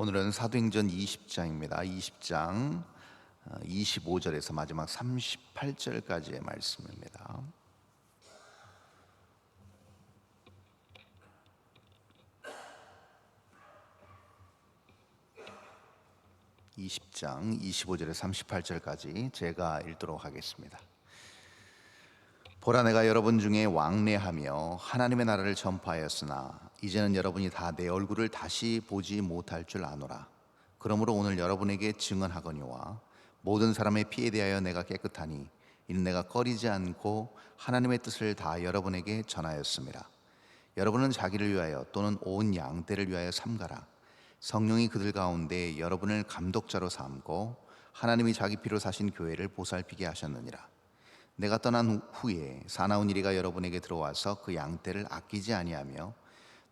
오늘은 사도행전 20장입니다. 20장 25절에서 마지막 38절까지의 말씀입니다. (20장) (25절에 38절까지) 제가 읽도록 하겠습니다. 보라 내가 여러분 중에 왕래하며 하나님의 나라를 전파하였으나 이제는 여러분이 다 내 얼굴을 다시 보지 못할 줄 아노라. 그러므로 오늘 여러분에게 증언하거니와 모든 사람의 피에 대하여 내가 깨끗하니 이는 내가 꺼리지 않고 하나님의 뜻을 다 여러분에게 전하였습니다. 여러분은 자기를 위하여 또는 온 양떼를 위하여 삼가라. 성령이 그들 가운데 여러분을 감독자로 삼고 하나님이 자기 피로 사신 교회를 보살피게 하셨느니라. 내가 떠난 후에 사나운 이리가 여러분에게 들어와서 그 양떼를 아끼지 아니하며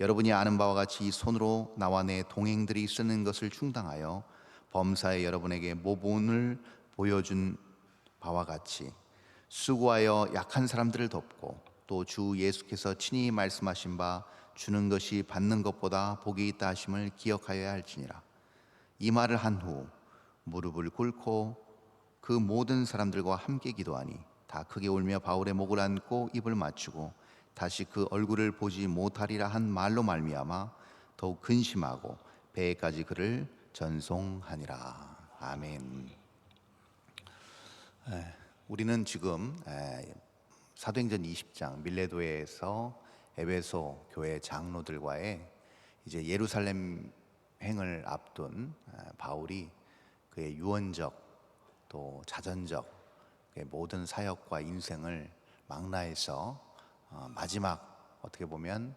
여러분이 아는 바와 같이 이 손으로 나와 내 동행들이 쓰는 것을 충당하여 범사에 여러분에게 모본을 보여준 바와 같이 수고하여 약한 사람들을 돕고 또 주 예수께서 친히 말씀하신 바 주는 것이 받는 것보다 복이 있다 하심을 기억하여야 할지니라. 이 말을 한 후 무릎을 꿇고 그 모든 사람들과 함께 기도하니 다 크게 울며 바울의 목을 안고 입을 맞추고 다시 그 얼굴을 보지 못하리라 한 말로 말미암아 더욱 근심하고 배에까지 그를 전송하니라 아멘. 에, 우리는 지금 에, 사도행전 20장 밀레도에서 에베소 교회 장로들과의 이제 예루살렘 행을 앞둔 에, 바울이 그의 유언적 또 자전적 모든 사역과 인생을 망라해서 어, 마지막 어떻게 보면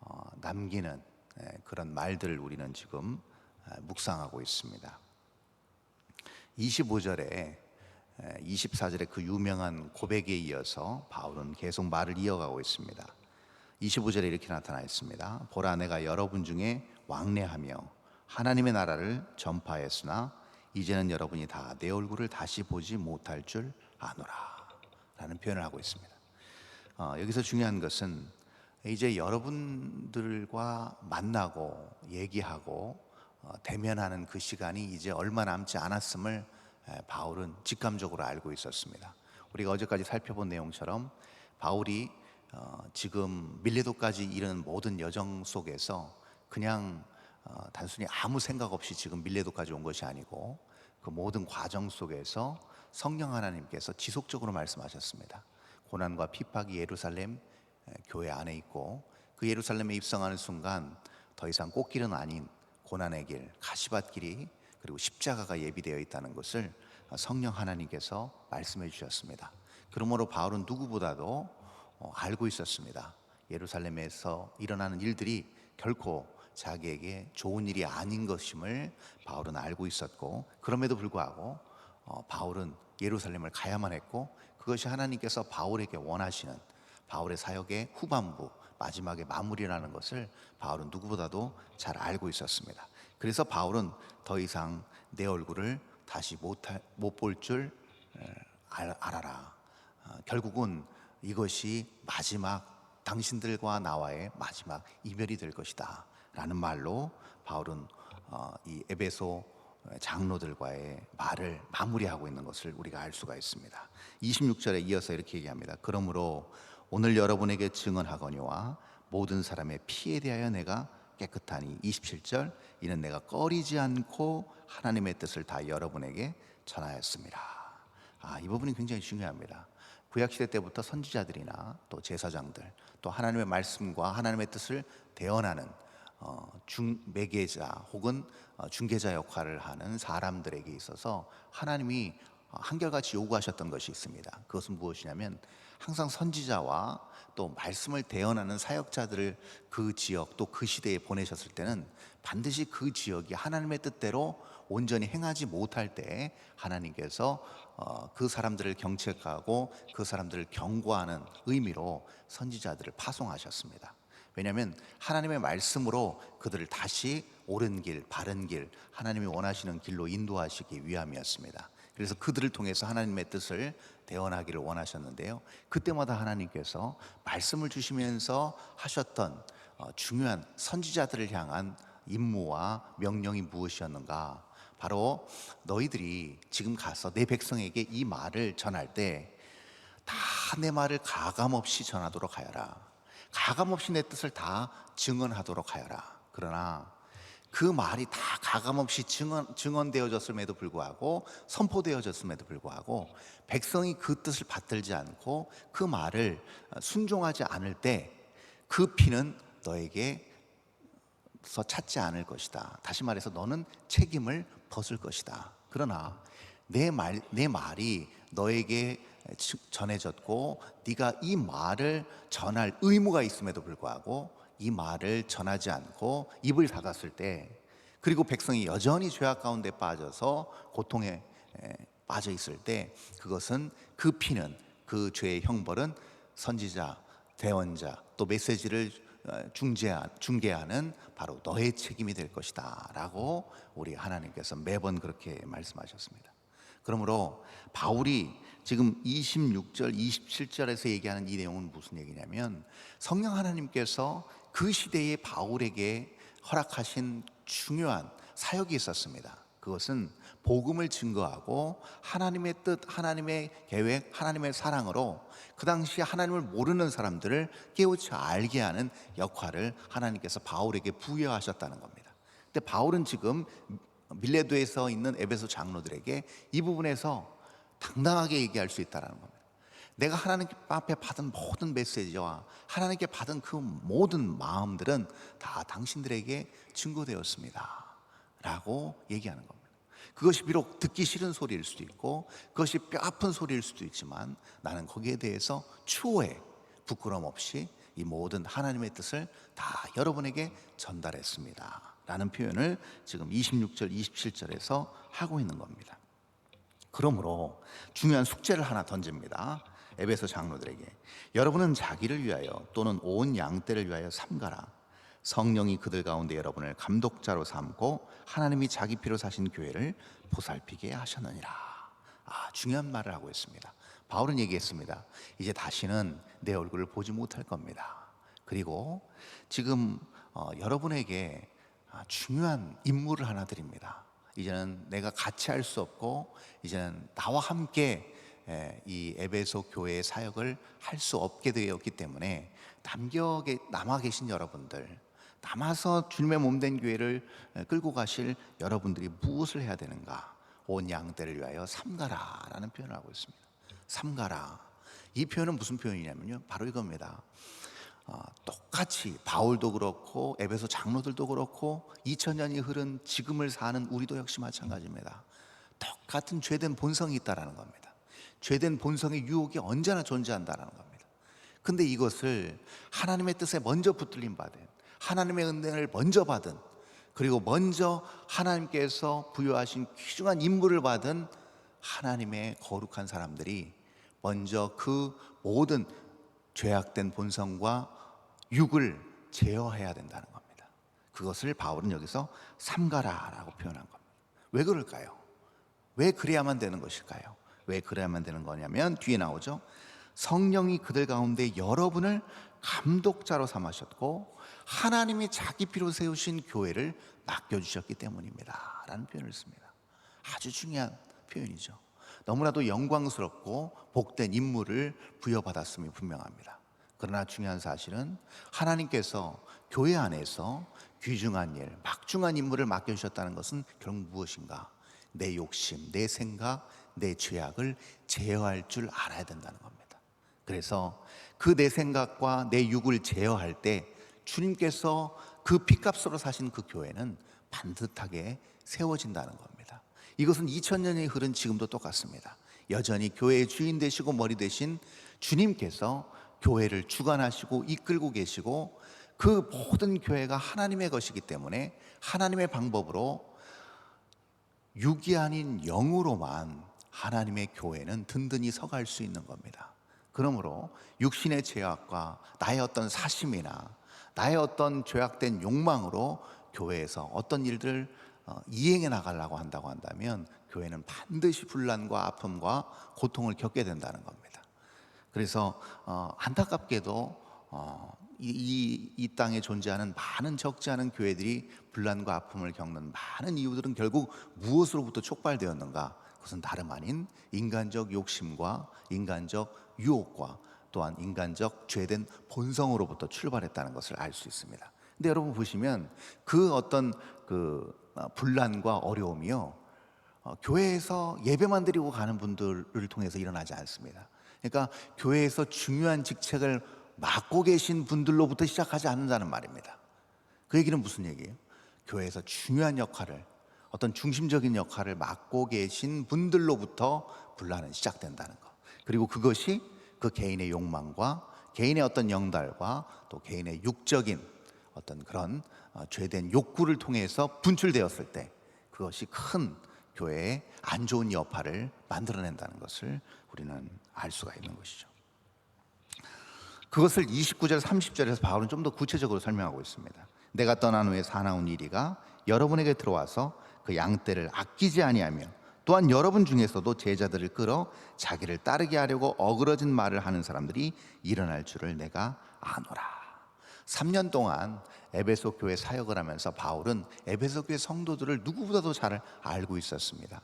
어, 남기는 예, 그런 말들을 우리는 지금 아, 묵상하고 있습니다. 25절에 24절에 그 유명한 고백에 이어서 바울은 계속 말을 이어가고 있습니다. 25절에 이렇게 나타나 있습니다. 보라 내가 여러분 중에 왕래하며 하나님의 나라를 전파했으나 이제는 여러분이 다 내 얼굴을 다시 보지 못할 줄 아노라 라는 표현을 하고 있습니다. 어, 여기서 중요한 것은 이제 여러분들과 만나고 얘기하고 어, 대면하는 그 시간이 이제 얼마 남지 않았음을 에, 바울은 직감적으로 알고 있었습니다. 우리가 어제까지 살펴본 내용처럼 바울이 어, 지금 밀레도까지 이르는 모든 여정 속에서 그냥 어, 단순히 아무 생각 없이 지금 밀레도까지 온 것이 아니고 그 모든 과정 속에서 성령 하나님께서 지속적으로 말씀하셨습니다. 고난과 핍박이 예루살렘 교회 안에 있고 그 예루살렘에 입성하는 순간 더 이상 꽃길은 아닌 고난의 길, 가시밭 길이 그리고 십자가가 예비되어 있다는 것을 성령 하나님께서 말씀해 주셨습니다. 그러므로 바울은 누구보다도 어, 알고 있었습니다. 예루살렘에서 일어나는 일들이 결코 자기에게 좋은 일이 아닌 것임을 바울은 알고 있었고 그럼에도 불구하고 어, 바울은 예루살렘을 가야만 했고 그것이 하나님께서 바울에게 원하시는 바울의 사역의 후반부 마지막에 마무리라는 것을 바울은 누구보다도 잘 알고 있었습니다. 그래서 바울은 더 이상 내 얼굴을 다시 못 볼 줄 알아라. 어, 결국은 이것이 마지막 당신들과 나와의 마지막 이별이 될 것이다. 라는 말로 바울은 어, 이 에베소 장로들과의 말을 마무리하고 있는 것을 우리가 알 수가 있습니다. 26절에 이어서 이렇게 얘기합니다. 그러므로 오늘 여러분에게 증언하거니와 모든 사람의 피에 대하여 내가 깨끗하니 27절 이는 내가 꺼리지 않고 하나님의 뜻을 다 여러분에게 전하였습니다. 아, 이 부분이 굉장히 중요합니다. 구약 시대 때부터 선지자들이나 또 제사장들 또 하나님의 말씀과 하나님의 뜻을 대언하는 어, 중 매개자 혹은 어, 중개자 역할을 하는 사람들에게 있어서 하나님이 한결같이 요구하셨던 것이 있습니다. 그것은 무엇이냐면 항상 선지자와 또 말씀을 대언하는 사역자들을 그 지역 또 그 시대에 보내셨을 때는 반드시 그 지역이 하나님의 뜻대로 온전히 행하지 못할 때 하나님께서 어, 그 사람들을 경책하고 그 사람들을 경고하는 의미로 선지자들을 파송하셨습니다. 왜냐하면 하나님의 말씀으로 그들을 다시 옳은 길, 바른 길, 하나님이 원하시는 길로 인도하시기 위함이었습니다. 그래서 그들을 통해서 하나님의 뜻을 대언하기를 원하셨는데요. 그때마다 하나님께서 말씀을 주시면서 하셨던 어, 중요한 선지자들을 향한 임무와 명령이 무엇이었는가? 바로 너희들이 지금 가서 내 백성에게 이 말을 전할 때 다 내 말을 가감 없이 전하도록 하여라. 가감 없이 내 뜻을 다 증언하도록 하여라. 그러나 그 말이 다 가감 없이 증언, 증언되어졌음에도 불구하고 선포되어졌음에도 불구하고 백성이 그 뜻을 받들지 않고 그 말을 순종하지 않을 때 그 피는 너에게 서 찾지 않을 것이다. 다시 말해서 너는 책임을 벗을 것이다. 그러나 내 말, 내 말이 너에게 전해졌고 네가 이 말을 전할 의무가 있음에도 불구하고 이 말을 전하지 않고 입을 닫았을 때 그리고 백성이 여전히 죄악 가운데 빠져서 고통에 에, 빠져 있을 때 그것은 그 피는 그 죄의 형벌은 선지자, 대원자 또 메시지를 어, 중재하, 중개하는 바로 너의 책임이 될 것이다 라고 우리 하나님께서 매번 그렇게 말씀하셨습니다. 그러므로 바울이 지금 26절, 27절에서 얘기하는 이 내용은 무슨 얘기냐면 성령 하나님께서 그 시대의 바울에게 허락하신 중요한 사역이 있었습니다. 그것은 복음을 증거하고 하나님의 뜻, 하나님의 계획, 하나님의 사랑으로 그 당시 하나님을 모르는 사람들을 깨우쳐 알게 하는 역할을 하나님께서 바울에게 부여하셨다는 겁니다. 근데 바울은 지금 밀레도에서 있는 에베소 장로들에게 이 부분에서 당당하게 얘기할 수 있다는 겁니다. 내가 하나님 앞에 받은 모든 메시지와 하나님께 받은 그 모든 마음들은 다 당신들에게 증거되었습니다. 라고 얘기하는 겁니다. 그것이 비록 듣기 싫은 소리일 수도 있고 그것이 뼈 아픈 소리일 수도 있지만 나는 거기에 대해서 추호해 부끄럼 없이 이 모든 하나님의 뜻을 다 여러분에게 전달했습니다. 라는 표현을 지금 26절, 27절에서 하고 있는 겁니다. 그러므로 중요한 숙제를 하나 던집니다. 에베소 장로들에게 여러분은 자기를 위하여 또는 온 양떼를 위하여 삼가라. 성령이 그들 가운데 여러분을 감독자로 삼고 하나님이 자기 피로 사신 교회를 보살피게 하셨느니라. 아, 중요한 말을 하고 있습니다. 바울은 얘기했습니다. 이제 다시는 내 얼굴을 보지 못할 겁니다. 그리고 지금 어, 여러분에게 아, 중요한 임무를 하나 드립니다. 이제는 내가 같이 할 수 없고 이제는 나와 함께 에, 이 에베소 교회의 사역을 할 수 없게 되었기 때문에 남겨 계- 남아 계신 여러분들 남아서 주님의 몸된 교회를 에, 끌고 가실 여러분들이 무엇을 해야 되는가? 온 양떼를 위하여 삼가라라는 표현을 하고 있습니다. 삼가라. 이 표현은 무슨 표현이냐면요. 바로 이겁니다. 어, 똑같이 바울도 그렇고 에베소 장로들도 그렇고 2000년이 흐른 지금을 사는 우리도 역시 마찬가지입니다. 똑같은 죄된 본성이 있다라는 겁니다. 죄된 본성의 유혹이 언제나 존재한다라는 겁니다. 근데 이것을 하나님의 뜻에 먼저 붙들림 받은 하나님의 은혜를 먼저 받은 그리고 먼저 하나님께서 부여하신 귀중한 임무를 받은 하나님의 거룩한 사람들이 먼저 그 모든 죄악된 본성과 육을 제어해야 된다는 겁니다. 그것을 바울은 여기서 삼가라라고 표현한 겁니다. 왜 그럴까요? 왜 그래야만 되는 것일까요? 왜 그래야만 되는 거냐면 뒤에 나오죠. 성령이 그들 가운데 여러분을 감독자로 삼으셨고 하나님이 자기 피로 세우신 교회를 맡겨주셨기 때문입니다. 라는 표현을 씁니다. 아주 중요한 표현이죠. 너무나도 영광스럽고 복된 임무를 부여받았음이 분명합니다. 그러나 중요한 사실은 하나님께서 교회 안에서 귀중한 일, 막중한 임무를 맡겨주셨다는 것은 결국 무엇인가? 내 욕심, 내 생각, 내 죄악을 제어할 줄 알아야 된다는 겁니다. 그래서 그 내 생각과 내 육을 제어할 때 주님께서 그 피값으로 사신 그 교회는 반듯하게 세워진다는 겁니다. 이것은 2000년이 흐른 지금도 똑같습니다. 여전히 교회의 주인 되시고 머리 되신 주님께서 교회를 주관하시고 이끌고 계시고 그 모든 교회가 하나님의 것이기 때문에 하나님의 방법으로 육이 아닌 영으로만 하나님의 교회는 든든히 서갈 수 있는 겁니다. 그러므로 육신의 죄악과 나의 어떤 사심이나 나의 어떤 죄악된 욕망으로 교회에서 어떤 일들을 어, 이행해 나가려고 한다고 한다면 교회는 반드시 분란과 아픔과 고통을 겪게 된다는 겁니다. 그래서 어, 안타깝게도 어, 이, 이, 이 땅에 존재하는 많은 적지 않은 교회들이 분란과 아픔을 겪는 많은 이유들은 결국 무엇으로부터 촉발되었는가? 그것은 다름 아닌 인간적 욕심과 인간적 유혹과 또한 인간적 죄된 본성으로부터 출발했다는 것을 알 수 있습니다. 근데 여러분 보시면 그 어떤 그 어, 분란과 어려움이요. 어, 교회에서 예배만 드리고 가는 분들을 통해서 일어나지 않습니다. 그러니까 교회에서 중요한 직책을 맡고 계신 분들로부터 시작하지 않는다는 말입니다. 그 얘기는 무슨 얘기예요? 교회에서 중요한 역할을 어떤 중심적인 역할을 맡고 계신 분들로부터 분란은 시작된다는 것. 그리고 그것이 그 개인의 욕망과 개인의 어떤 영달과 또 개인의 육적인 어떤 그런 어, 죄된 욕구를 통해서 분출되었을 때 그것이 큰 교회에 안 좋은 여파를 만들어낸다는 것을 우리는 알 수가 있는 것이죠. 그것을 29절 30절에서 바울은 좀 더 구체적으로 설명하고 있습니다. 내가 떠난 후에 사나운 이리가 여러분에게 들어와서 그 양떼를 아끼지 아니하며 또한 여러분 중에서도 제자들을 끌어 자기를 따르게 하려고 어그러진 말을 하는 사람들이 일어날 줄을 내가 아노라. 3년 동안 에베소 교회 사역을 하면서 바울은 에베소 교회 성도들을 누구보다도 잘 알고 있었습니다.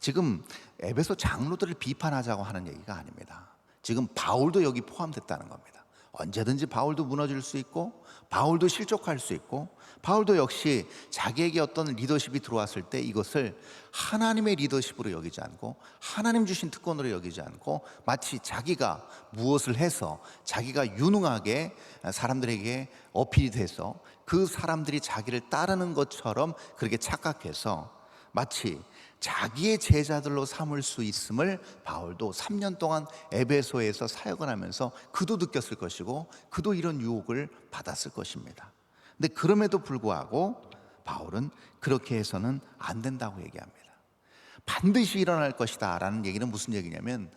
지금 에베소 장로들을 비판하자고 하는 얘기가 아닙니다. 지금 바울도 여기 포함됐다는 겁니다. 언제든지 바울도 무너질 수 있고 바울도 실족할 수 있고 바울도 역시 자기에게 어떤 리더십이 들어왔을 때 이것을 하나님의 리더십으로 여기지 않고 하나님 주신 특권으로 여기지 않고 마치 자기가 무엇을 해서 자기가 유능하게 사람들에게 어필이 돼서 그 사람들이 자기를 따르는 것처럼 그렇게 착각해서 마치 자기의 제자들로 삼을 수 있음을 바울도 3년 동안 에베소에서 사역을 하면서 그도 느꼈을 것이고 그도 이런 유혹을 받았을 것입니다. 근데 그럼에도 불구하고 바울은 그렇게 해서는 안 된다고 얘기합니다. 반드시 일어날 것이다 라는 얘기는 무슨 얘기냐면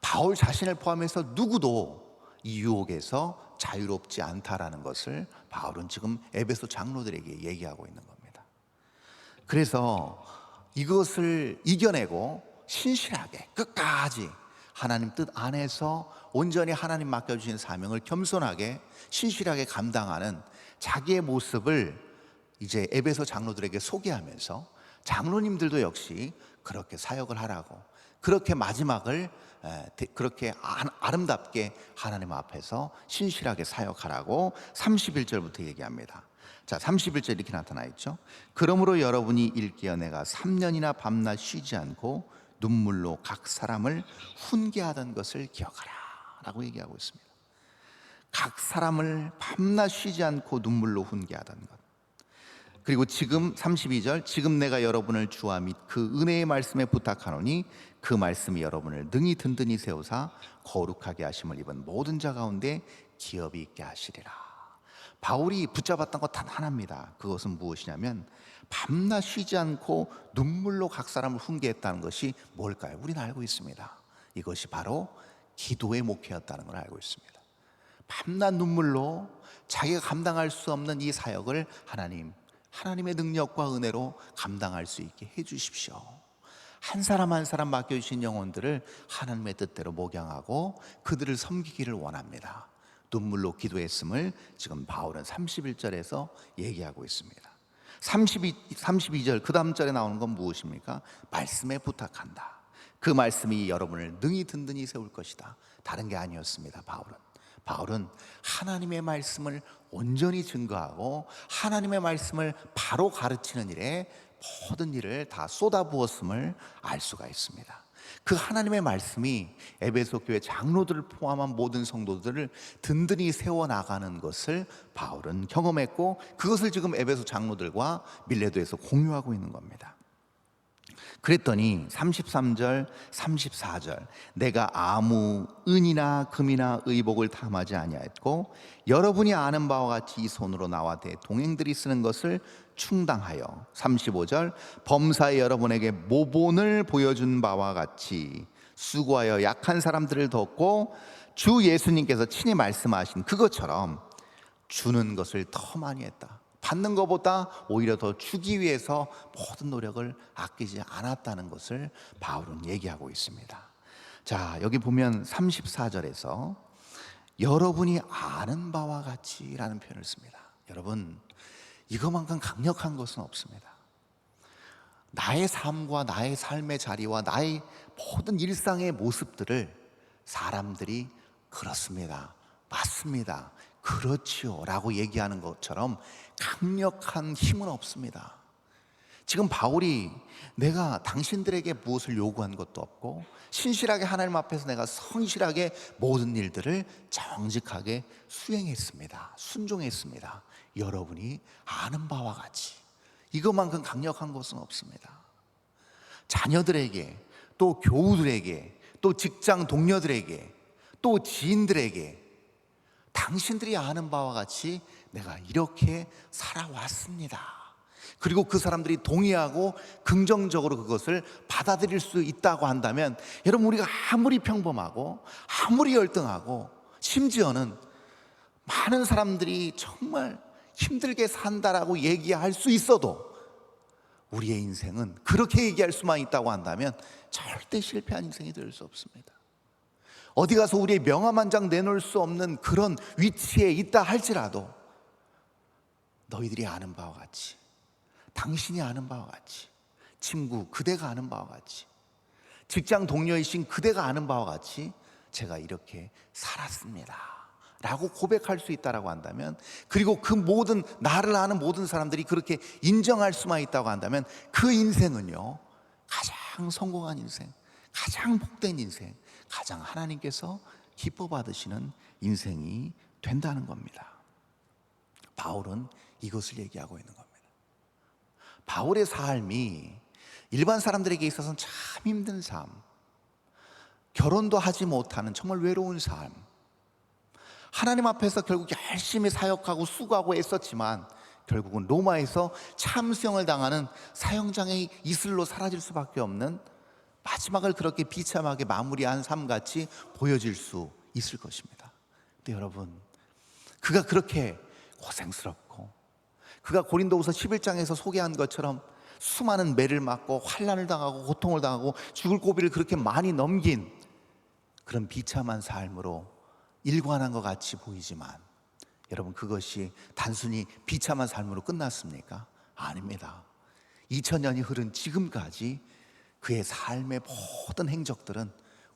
바울 자신을 포함해서 누구도 이 유혹에서 자유롭지 않다라는 것을 바울은 지금 에베소 장로들에게 얘기하고 있는 겁니다. 그래서 이것을 이겨내고 신실하게 끝까지 하나님 뜻 안에서 온전히 하나님 맡겨주신 사명을 겸손하게 신실하게 감당하는 자기의 모습을 이제 에베소 장로들에게 소개하면서 장로님들도 역시 그렇게 사역을 하라고 그렇게 마지막을 그렇게 아름답게 하나님 앞에서 신실하게 사역하라고 31절부터 얘기합니다. 자, 31절 이렇게 나타나 있죠. 그러므로 여러분이 일깨어 내가 3년이나 밤낮 쉬지 않고 눈물로 각 사람을 훈계하던 것을 기억하라. 라고 얘기하고 있습니다. 각 사람을 밤낮 쉬지 않고 눈물로 훈계하던 것. 그리고 지금 32절 지금 내가 여러분을 주와 및 그 은혜의 말씀에 부탁하노니 그 말씀이 여러분을 능히 든든히 세우사 거룩하게 하심을 입은 모든 자 가운데 기업이 있게 하시리라. 바울이 붙잡았던 것 단 하나입니다. 그것은 무엇이냐면 밤낮 쉬지 않고 눈물로 각 사람을 훈계했다는 것이 뭘까요? 우리는 알고 있습니다. 이것이 바로 기도의 목회였다는 걸 알고 있습니다. 밤낮 눈물로 자기가 감당할 수 없는 이 사역을 하나님, 하나님의 능력과 은혜로 감당할 수 있게 해 주십시오. 한 사람 한 사람 맡겨주신 영혼들을 하나님의 뜻대로 목양하고 그들을 섬기기를 원합니다. 눈물로 기도했음을 지금 바울은 31절에서 얘기하고 있습니다. 32, 32절 그 다음 절에 나오는 건 무엇입니까? 말씀에 부탁한다. 그 말씀이 여러분을 능히 든든히 세울 것이다. 다른 게 아니었습니다. 바울은. 바울은 하나님의 말씀을 온전히 증거하고 하나님의 말씀을 바로 가르치는 일에 모든 일을 다 쏟아부었음을 알 수가 있습니다. 그 하나님의 말씀이 에베소 교회 장로들을 포함한 모든 성도들을 든든히 세워 나가는 것을 바울은 경험했고 그것을 지금 에베소 장로들과 밀레도에서 공유하고 있는 겁니다. 그랬더니 33절, 34절 내가 아무 은이나 금이나 의복을 탐하지 아니하였고 여러분이 아는 바와 같이 이 손으로 나와 대 동행들이 쓰는 것을 충당하여 35절 범사에 여러분에게 모본을 보여준 바와 같이 수고하여 약한 사람들을 돕고 주 예수님께서 친히 말씀하신 그것처럼 주는 것을 더 많이 했다. 받는 것보다 오히려 더 주기 위해서 모든 노력을 아끼지 않았다는 것을 바울은 얘기하고 있습니다. 자, 여기 보면 34절에서 여러분이 아는 바와 같이 라는 표현을 씁니다. 여러분, 이것만큼 강력한 것은 없습니다. 나의 삶과 나의 삶의 자리와 나의 모든 일상의 모습들을 사람들이 그렇습니다. 맞습니다. 그렇지요. 라고 얘기하는 것처럼 강력한 힘은 없습니다. 지금 바울이 내가 당신들에게 무엇을 요구한 것도 없고 신실하게 하나님 앞에서 내가 성실하게 모든 일들을 정직하게 수행했습니다. 순종했습니다. 여러분이 아는 바와 같이 이것만큼 강력한 것은 없습니다. 자녀들에게 또 교우들에게 또 직장 동료들에게 또 지인들에게 당신들이 아는 바와 같이 내가 이렇게 살아왔습니다. 그리고 그 사람들이 동의하고 긍정적으로 그것을 받아들일 수 있다고 한다면 여러분 우리가 아무리 평범하고 아무리 열등하고 심지어는 많은 사람들이 정말 힘들게 산다라고 얘기할 수 있어도 우리의 인생은 그렇게 얘기할 수만 있다고 한다면 절대 실패한 인생이 될 수 없습니다. 어디 가서 우리의 명함 한 장 내놓을 수 없는 그런 위치에 있다 할지라도 너희들이 아는 바와 같이 당신이 아는 바와 같이 친구 그대가 아는 바와 같이 직장 동료이신 그대가 아는 바와 같이 제가 이렇게 살았습니다. 라고 고백할 수 있다라고 한다면 그리고 그 모든 나를 아는 모든 사람들이 그렇게 인정할 수만 있다고 한다면 그 인생은요 가장 성공한 인생 가장 복된 인생 가장 하나님께서 기뻐 받으시는 인생이 된다는 겁니다. 바울은 이것을 얘기하고 있는 겁니다. 바울의 삶이 일반 사람들에게 있어서는 참 힘든 삶, 결혼도 하지 못하는 정말 외로운 삶, 하나님 앞에서 결국 열심히 사역하고 수고하고 애썼지만 결국은 로마에서 참수형을 당하는 사형장의 이슬로 사라질 수밖에 없는 마지막을 그렇게 비참하게 마무리한 삶 같이 보여질 수 있을 것입니다. 근데 여러분, 그가 그렇게 고생스럽고 그가 고린도후서 11장에서 소개한 것처럼 수많은 매를 맞고 환란을 당하고 고통을 당하고 죽을 고비를 그렇게 많이 넘긴 그런 비참한 삶으로 일관한 것 같이 보이지만 여러분 그것이 단순히 비참한 삶으로 끝났습니까? 아닙니다. 2000년이 흐른 지금까지 그의 삶의 모든 행적들은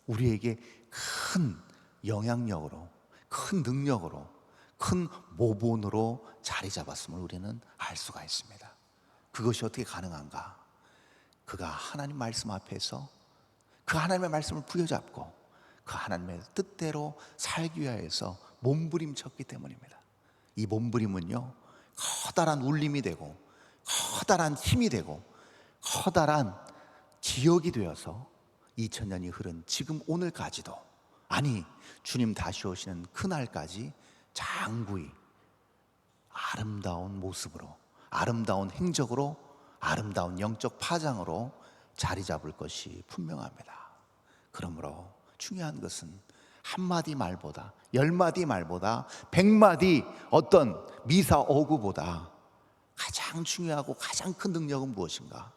우리에게 큰 영향력으로, 큰 능력으로, 큰 모본으로 자리 잡았음을 우리는 알 수가 있습니다. 그것이 어떻게 가능한가? 그가 하나님 말씀 앞에서 그 하나님의 말씀을 부여잡고 그 하나님의 뜻대로 살기 위하여서 몸부림쳤기 때문입니다. 이 몸부림은요, 커다란 울림이 되고, 커다란 힘이 되고, 커다란 기억이 되어서 2000년이 흐른 지금 오늘까지도 아니 주님 다시 오시는 그날까지 장구히 아름다운 모습으로 아름다운 행적으로 아름다운 영적 파장으로 자리 잡을 것이 분명합니다. 그러므로 중요한 것은 한마디 말보다 열마디 말보다 백마디 어떤 미사 어구보다 가장 중요하고 가장 큰 능력은 무엇인가?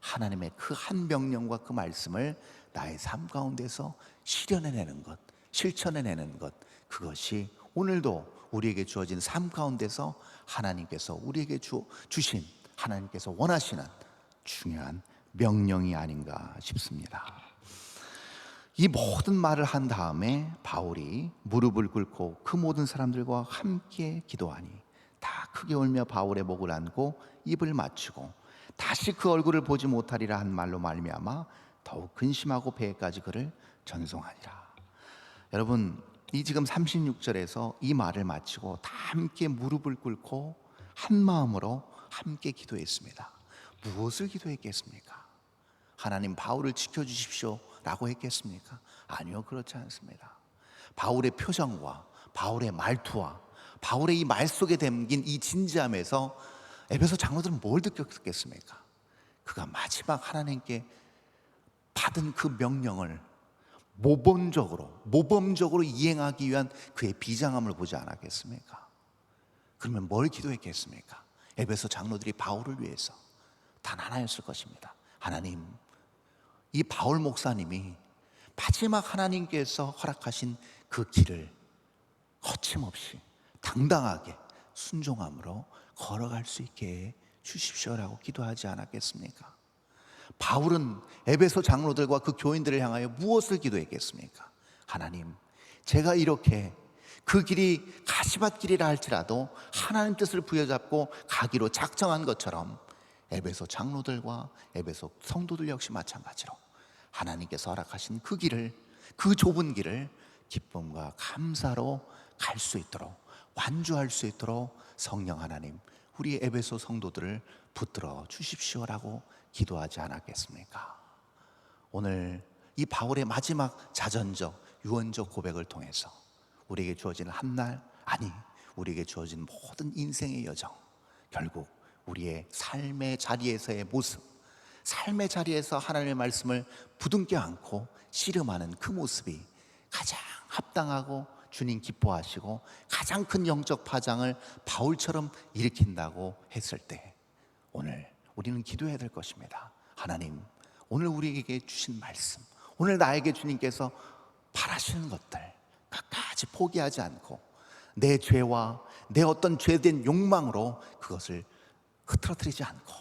하나님의 그 한 명령과 그 말씀을 나의 삶 가운데서 실현해내는 것, 실천해내는 것, 그것이 오늘도 우리에게 주어진 삶 가운데서 하나님께서 우리에게 주, 주신 하나님께서 원하시는 중요한 명령이 아닌가 싶습니다. 이 모든 말을 한 다음에 바울이 무릎을 꿇고 그 모든 사람들과 함께 기도하니 다 크게 울며 바울의 목을 안고 입을 맞추고 다시 그 얼굴을 보지 못하리라 한 말로 말미암아 더욱 근심하고 배에까지 그를 전송하니라. 여러분 이 지금 36절에서 이 말을 마치고 다 함께 무릎을 꿇고 한 마음으로 함께 기도했습니다. 무엇을 기도했겠습니까? 하나님 바울을 지켜 주십시오라고 했겠습니까? 아니요, 그렇지 않습니다. 바울의 표정과 바울의 말투와 바울의 이 말 속에 담긴 이 진지함에서 에베소 장로들은 뭘 느꼈겠습니까? 그가 마지막 하나님께 받은 그 명령을 모범적으로 모범적으로 이행하기 위한 그의 비장함을 보지 않았겠습니까? 그러면 뭘 기도했겠습니까? 에베소 장로들이 바울을 위해서 단 하나였을 것입니다. 하나님, 이 바울 목사님이 마지막 하나님께서 허락하신 그 길을 거침없이 당당하게 순종함으로 걸어갈 수 있게 해 주십시오라고 기도하지 않았겠습니까? 바울은 에베소 장로들과 그 교인들을 향하여 무엇을 기도했겠습니까? 하나님, 제가 이렇게 그 길이 가시밭길이라 할지라도 하나님 뜻을 부여잡고 가기로 작정한 것처럼 에베소 장로들과 에베소 성도들 역시 마찬가지로 하나님께서 허락하신 그 길을 그 좁은 길을 기쁨과 감사로 갈 수 있도록 완주할 수 있도록 성령 하나님 우리 에베소 성도들을 붙들어 주십시오라고 기도하지 않았겠습니까? 오늘 이 바울의 마지막 자전적 유언적 고백을 통해서 우리에게 주어진 한 날 아니 우리에게 주어진 모든 인생의 여정 결국 우리의 삶의 자리에서의 모습 삶의 자리에서 하나님의 말씀을 부둥켜 안고 씨름하는 그 모습이 가장 합당하고 주님 기뻐하시고 가장 큰 영적 파장을 바울처럼 일으킨다고 했을 때 오늘 우리는 기도해야 될 것입니다. 하나님, 오늘 우리에게 주신 말씀, 오늘 나에게 주님께서 바라시는 것들 끝까지 포기하지 않고 내 죄와 내 어떤 죄된 욕망으로 그것을 흐트러뜨리지 않고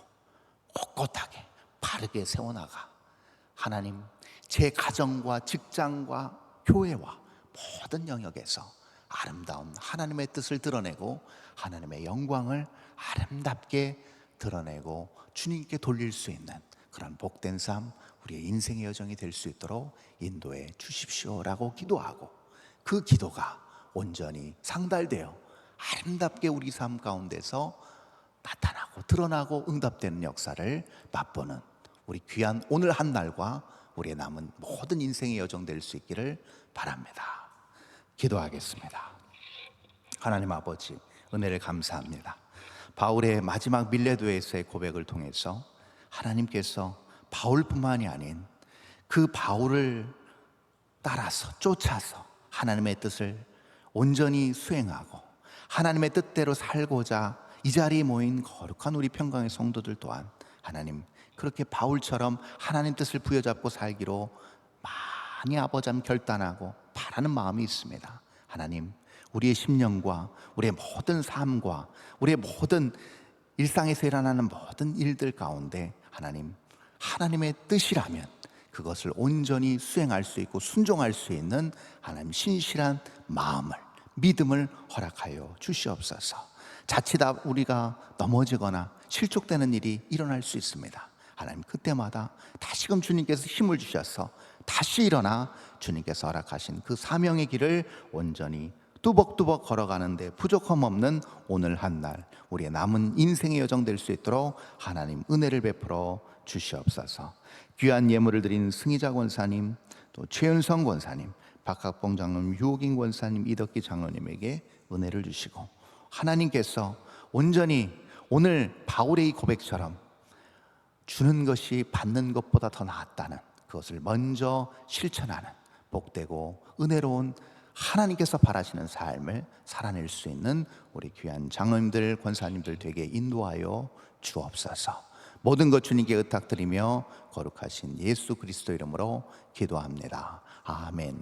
꼿꼿하게 바르게 세워나가 하나님 제 가정과 직장과 교회와 모든 영역에서 아름다운 하나님의 뜻을 드러내고 하나님의 영광을 아름답게 드러내고 주님께 돌릴 수 있는 그런 복된 삶 우리의 인생의 여정이 될 수 있도록 인도해 주십시오라고 기도하고 그 기도가 온전히 상달되어 아름답게 우리 삶 가운데서 나타나고 드러나고 응답되는 역사를 맛보는 우리 귀한 오늘 한 날과 우리의 남은 모든 인생의 여정 될 수 있기를 바랍니다. 기도하겠습니다. 하나님 아버지 은혜를 감사합니다. 바울의 마지막 밀레도에서의 고백을 통해서 하나님께서 바울뿐만이 아닌 그 바울을 따라서 쫓아서 하나님의 뜻을 온전히 수행하고 하나님의 뜻대로 살고자 이 자리에 모인 거룩한 우리 평강의 성도들 또한 하나님 그렇게 바울처럼 하나님 뜻을 부여잡고 살기로 많이 아버잠 결단하고 바라는 마음이 있습니다. 하나님 우리의 심령과 우리의 모든 삶과 우리의 모든 일상에서 일어나는 모든 일들 가운데 하나님 하나님의 뜻이라면 그것을 온전히 수행할 수 있고 순종할 수 있는 하나님 신실한 마음을 믿음을 허락하여 주시옵소서. 자칫 우리가 넘어지거나 실족되는 일이 일어날 수 있습니다. 하나님 그때마다 다시금 주님께서 힘을 주셔서 다시 일어나 주님께서 허락하신 그 사명의 길을 온전히 뚜벅뚜벅 걸어가는데 부족함 없는 오늘 한 날 우리의 남은 인생의 여정 될 수 있도록 하나님 은혜를 베풀어 주시옵소서. 귀한 예물을 드린 승희자 권사님, 또 최윤성 권사님, 박학봉 장로님, 유옥인 권사님, 이덕기 장로님에게 은혜를 주시고 하나님께서 온전히 오늘 바울의 이 고백처럼 주는 것이 받는 것보다 더 낫다는 그것을 먼저 실천하는 복되고 은혜로운 하나님께서 바라시는 삶을 살아낼 수 있는 우리 귀한 장로님들, 권사님들 되게 인도하여 주옵소서. 모든 것 주님께 의탁드리며 거룩하신 예수 그리스도 이름으로 기도합니다. 아멘.